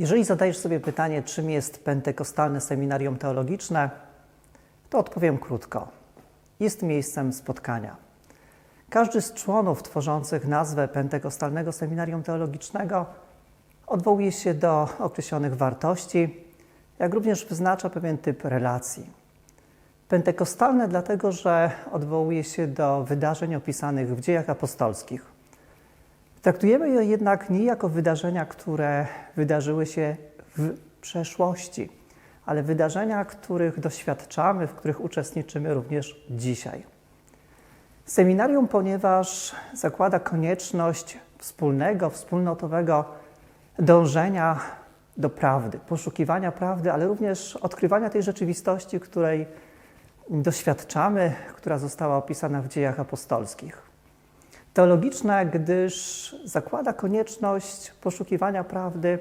Jeżeli zadajesz sobie pytanie, czym jest pentekostalne seminarium teologiczne, to odpowiem krótko. Jest miejscem spotkania. Każdy z członów tworzących nazwę pentekostalnego seminarium teologicznego odwołuje się do określonych wartości, jak również wyznacza pewien typ relacji. Pentekostalne dlatego, że odwołuje się do wydarzeń opisanych w dziejach apostolskich. Traktujemy je jednak nie jako wydarzenia, które wydarzyły się w przeszłości, ale wydarzenia, których doświadczamy, w których uczestniczymy również dzisiaj. Seminarium, ponieważ zakłada konieczność wspólnego, wspólnotowego dążenia do prawdy, poszukiwania prawdy, ale również odkrywania tej rzeczywistości, której doświadczamy, która została opisana w dziejach apostolskich. Teologiczne, gdyż zakłada konieczność poszukiwania prawdy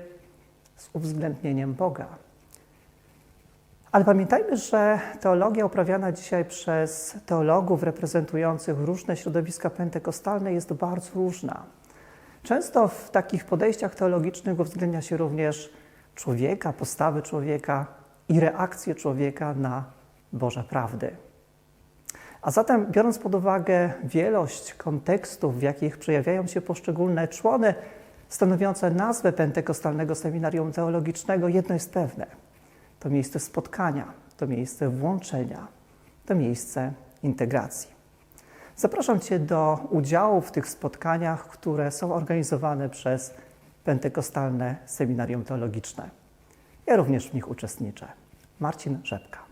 z uwzględnieniem Boga. Ale pamiętajmy, że teologia uprawiana dzisiaj przez teologów reprezentujących różne środowiska pentekostalne jest bardzo różna. Często w takich podejściach teologicznych uwzględnia się również człowieka, postawy człowieka i reakcję człowieka na Boże prawdy. A zatem, biorąc pod uwagę wielość kontekstów, w jakich przejawiają się poszczególne człony stanowiące nazwę pentekostalnego seminarium teologicznego, jedno jest pewne: to miejsce spotkania, to miejsce włączenia, to miejsce integracji. Zapraszam Cię do udziału w tych spotkaniach, które są organizowane przez pentekostalne seminarium teologiczne. Ja również w nich uczestniczę. Marcin Rzepka.